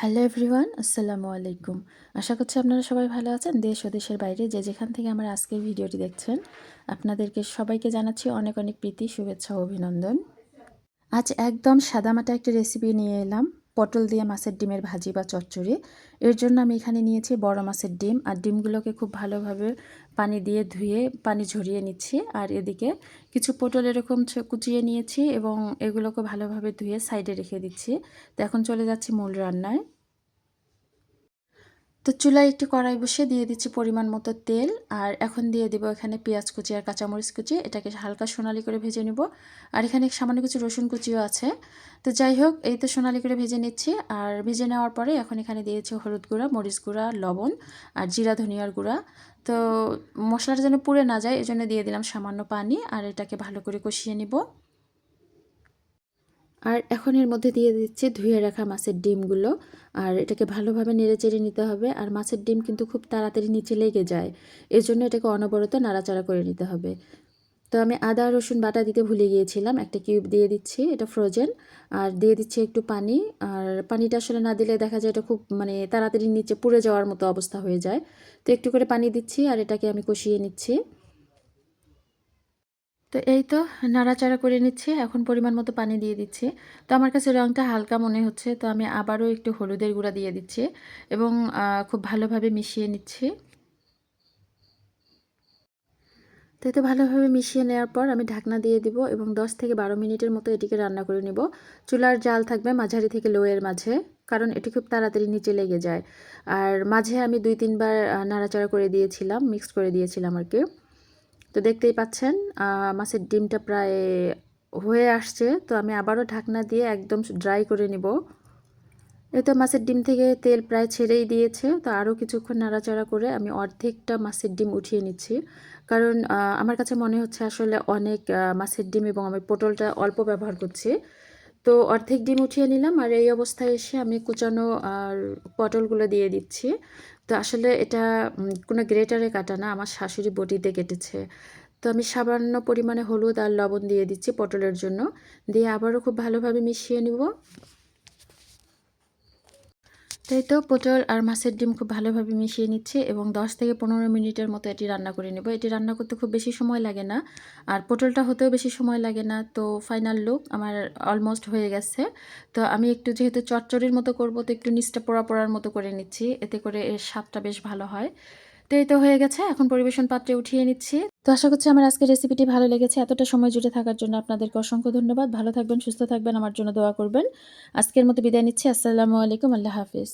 Hello everyone আসসালামু আলাইকুম আশা করছি আপনারা সবাই ভালো আছেন। দেশ ও দেশের বাইরে যে যেখান থেকে আমার আজকের ভিডিওটি দেখছেন, আপনাদেরকে সবাইকে জানাচ্ছি অনেক অনেক প্রীতি, শুভেচ্ছা অভিনন্দন। আজ একদম সাদামাটা একটা রেসিপি নিয়ে এলাম। পটল দিয়ে মাছের ডিমের ভাজি বা চচ্চড়ি। এর জন্য আমি এখানে নিয়েছি বড় মাছের ডিম। আর ডিমগুলোকে খুব ভালোভাবে পানি দিয়ে ধুয়ে, পানি ঝরিয়ে নিচ্ছি। আর এদিকে কিছু পটল এরকম কুচিয়ে নিয়েছি এবং এগুলোকে ভালোভাবে ধুয়ে সাইডে রেখে দিচ্ছি। তো এখন চলে যাচ্ছি মূল রান্নায়। তো চুলায় একটি কড়াই বসে দিয়ে দিচ্ছি পরিমাণ মতো তেল আর এখন দিয়ে দেবো এখানে পেঁয়াজ কুচি আর কাঁচামরিচ কুচি। এটাকে হালকা সোনালি করে ভেজে নিব। আর এখানে সামান্য কিছু রসুন কুচিও আছে। তো যাই হোক, এই তো সোনালি করে ভেজে নিচ্ছি। আর ভেজে নেওয়ার পরে এখন এখানে দিয়েছি হলুদ গুঁড়া, মরিচ গুঁড়া, লবণ আর জিরা, ধনিয়ার গুঁড়া। তো মশলাটা যেন পুড়ে না যায়, এজন্য দিয়ে দিলাম সামান্য পানি। আর এটাকে ভালো করে কষিয়ে নিব। আর এখন এর মধ্যে দিয়ে দিচ্ছি ধুয়ে রাখা মাছের ডিমগুলো। আর এটাকে ভালোভাবে নেড়ে চেড়ে নিতে হবে। আর মাছের ডিম কিন্তু খুব তাড়াতাড়ি নিচে লেগে যায়। এর জন্য এটাকে অনবরত নাড়াচাড়া করে নিতে হবে। তো আমি আদা, রসুন বাটা দিতে ভুলে গিয়েছিলাম। একটা কিউব দিয়ে দিচ্ছি, এটা ফ্রোজেন। আর দিয়ে দিচ্ছি একটু পানি। আর পানিটা আসলে না দিলে দেখা যায় এটা খুব মানে তাড়াতাড়ি নিচে পুড়ে যাওয়ার মতো অবস্থা হয়ে যায়। তো একটু করে পানি দিচ্ছি আর এটাকে আমি কষিয়ে নিচ্ছি। তো এই তো নাড়াচাড়া করে নিচ্ছি, এখন পরিমাণ মতো পানি দিয়ে দিচ্ছি। তো আমার কাছে রঙটা হালকা মনে হচ্ছে, তো আমি আবারও একটু হলুদের গুঁড়া দিয়ে দিচ্ছি এবং খুব ভালোভাবে মিশিয়ে নিচ্ছি। তো এতে ভালোভাবে মিশিয়ে নেওয়ার পর আমি ঢাকনা দিয়ে দিব এবং 10 থেকে বারো মিনিটের মতো এটিকে রান্না করে নিব। চুলার জাল থাকবে মাঝারি থেকে লোয়ের মাঝে, কারণ এটি খুব তাড়াতাড়ি নিচে লেগে যায়। আর মাঝে আমি দুই তিনবার নাড়াচাড়া করে দিয়েছিলাম মিক্স করে দিয়েছিলাম আর কি। তো দেখতেই পাচ্ছেন মাছের ডিমটা প্রায় হয়ে আসছে। তো আমি আবারও ঢাকনা দিয়ে একদম ড্রাই করে নিব। এই তো মাছের ডিম থেকে তেল প্রায় ছেড়েই দিয়েছে। তো আরও কিছুক্ষণ নাড়াচাড়া করে আমি অর্ধেকটা মাছের ডিম উঠিয়ে নিচ্ছি। কারণ আমার কাছে মনে হচ্ছে আসলে অনেক মাছের ডিম এবং আমি পটলটা অল্প ব্যবহার করছি। তো অর্ধেক ডিম উঠিয়ে নিলাম আর এই অবস্থায় এসে আমি কুচানো আর পটলগুলো দিয়ে দিচ্ছি। তো আসলে এটা কোনো গ্রেটারে কাটা না, আমার শাশুড়ি বটিতে কেটেছে। তো আমি সামান্য পরিমাণে হলুদ আর লবণ দিয়ে দিচ্ছি পটলের জন্য। দিয়ে আবারও খুব ভালোভাবে মিশিয়ে নিব। তাই তো পটল আর মাছের ডিম খুব ভালোভাবে মিশিয়ে নিচ্ছি এবং 10 থেকে পনেরো মিনিটের মতো এটি রান্না করে নেব। এটি রান্না করতে খুব বেশি সময় লাগে না আর পটলটা হতেও বেশি সময় লাগে না। তো ফাইনাল লুক আমার অলমোস্ট হয়ে গেছে। তো আমি একটু যেহেতু চটচড়ির মতো করব, তো একটু নিচটা পোড়া পোড়ার মতো করে নিচ্ছি। এতে করে এর স্বাদটা বেশ ভালো হয়। তো এই তো হয়ে গেছে। এখন পরিবেশন পাত্রে উঠিয়ে নিচ্ছি। তো আশা করছি আমার আজকের রেসিপিটি ভালো লেগেছে। এতটা সময় জুড়ে থাকার জন্য আপনাদেরকে অসংখ্য ধন্যবাদ। ভালো থাকবেন, সুস্থ থাকবেন, আমার জন্য দোয়া করবেন। আজকের মতো বিদায় নিচ্ছি। আসসালামু আলাইকুম। আল্লাহ হাফিজ।